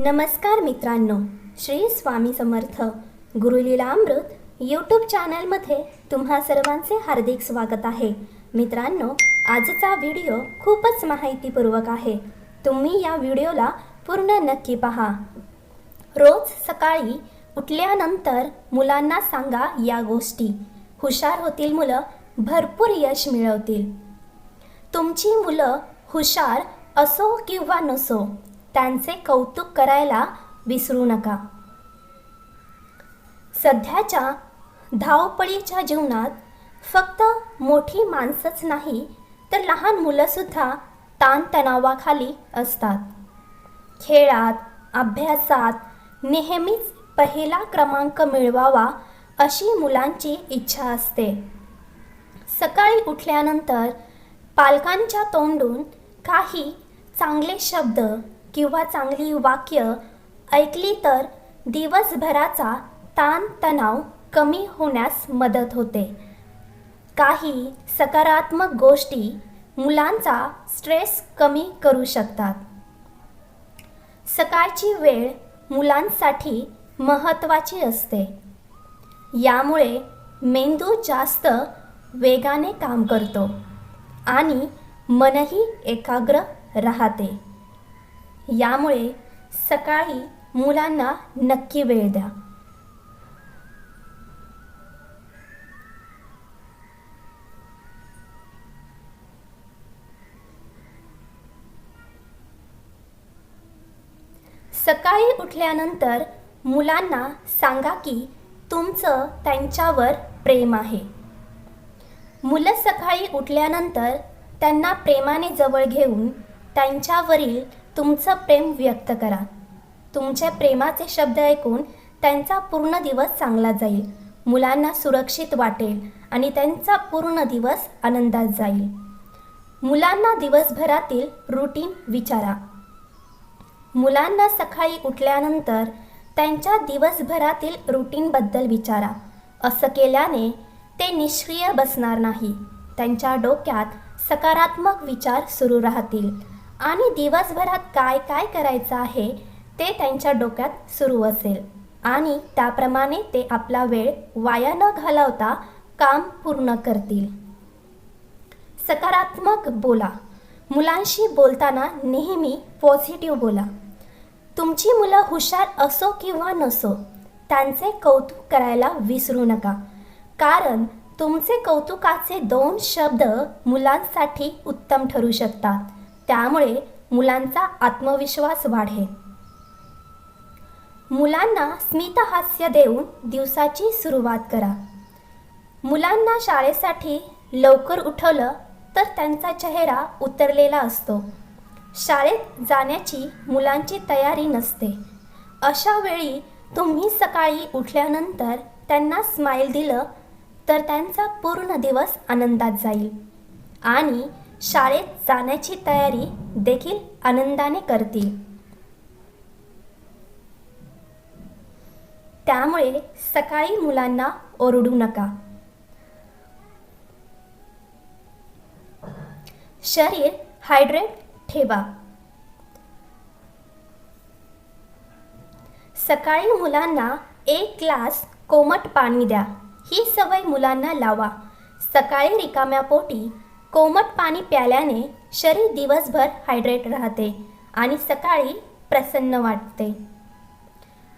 नमस्कार मित्रांनो श्री स्वामी समर्थ गुरुलीलामृत यूट्यूब चॅनलमध्ये तुम्हा सर्वांचे हार्दिक स्वागत आहे. मित्रांनो आजचा व्हिडिओ खूपच माहितीपूर्वक आहे. तुम्ही या व्हिडिओला पूर्ण नक्की पहा. रोज सकाळी उठल्यानंतर मुलांना सांगा या गोष्टी. हुशार होतील मुलं भरपूर यश मिळवतील. तुमची मुलं हुशार असो किंवा नसो त्यांचे कौतुक करायला विसरू नका. सध्याच्या धावपळीच्या जीवनात फक्त मोठी माणसंच नाही तर लहान मुलंसुद्धा ताणतणावाखाली असतात. खेळात अभ्यासात नेहमीच पहिला क्रमांक मिळवावा अशी मुलांची इच्छा असते. सकाळी उठल्यानंतर पालकांच्या तोंडून काही चांगले शब्द किंवा चांगली वाक्य ऐकली तर दिवसभराचा ताणतणाव कमी होण्यास मदत होते. काही सकारात्मक गोष्टी मुलांचा स्ट्रेस कमी करू शकतात. सकाळची वेळ मुलांसाठी महत्त्वाची असते. यामुळे मेंदू जास्त वेगाने काम करतो आणि मनही एकाग्र राहते. यामुळे सकाळी मुलांना नक्की वेळ द्या. सकाळी उठल्यानंतर मुलांना सांगा की तुमचं त्यांच्यावर प्रेम आहे. मुलं सकाळी उठल्यानंतर त्यांना प्रेमाने जवळ घेऊन त्यांच्यावरील तुमचं प्रेम व्यक्त करा. तुमच्या प्रेमाचे शब्द ऐकून त्यांचा पूर्ण दिवस चांगला जाईल. मुलांना सुरक्षित वाटेल आणि त्यांचा पूर्ण दिवस आनंदात जाईल. मुलांना दिवसभरातील रुटीन विचारा. मुलांना सकाळी उठल्यानंतर त्यांच्या दिवसभरातील रुटीनबद्दल विचारा. असं केल्याने ते निष्क्रिय बसणार नाही. त्यांच्या डोक्यात सकारात्मक विचार सुरू राहतील. आणि दिवसभरात काय काय करायचं आहे ते त्यांच्या डोक्यात सुरू असेल. आणि त्याप्रमाणे ते आपला वेळ वाया न घालवता काम पूर्ण करतील. सकारात्मक बोला. मुलांशी बोलताना नेहमी पॉझिटिव्ह बोला. तुमची मुलं हुशार असो किंवा नसो त्यांचे कौतुक करायला विसरू नका. कारण तुमचे कौतुकाचे दोन शब्द मुलांसाठी उत्तम ठरू शकतात. त्यामुळे मुलांचा आत्मविश्वास वाढेल. मुलांना स्मितहास्य देऊन दिवसाची सुरुवात करा. मुलांना शाळेसाठी लवकर उठवलं तर त्यांचा चेहरा उतरलेला असतो. शाळेत जाण्याची मुलांची तयारी नसते. अशा वेळी तुम्ही सकाळी उठल्यानंतर त्यांना स्माईल दिलं तर त्यांचा पूर्ण दिवस आनंदात जाईल. आणि शाळेत जाण्याची तयारी देखील आनंदाने करतील. त्यामुळे सकाळी मुलांना ओरडू नका. शरीर हायड्रेट ठेवा. सकाळी मुलांना एक ग्लास कोमट पाणी द्या. ही सवय मुलांना लावा. सकाळी रिकाम्या पोटी कोमट पाणी प्याल्याने शरीर दिवसभर हायड्रेट राहते आणि सकाळी प्रसन्न वाटते.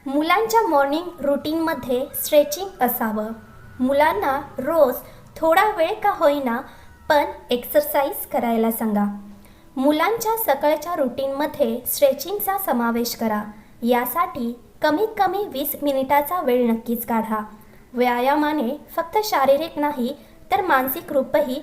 मुलांच्या मॉर्निंग रुटीनमध्ये स्ट्रेचिंग असावं. मुलांना रोज थोडा वेळ का होईना पण एक्सरसाइज करायला सांगा. मुलांच्या सकाळच्या रुटीनमध्ये स्ट्रेचिंगचा समावेश करा. यासाठी कमीत कमी वीस मिनिटाचा वेळ नक्कीच काढा. व्यायामाने फक्त शारीरिक नाही तर मानसिक रूपही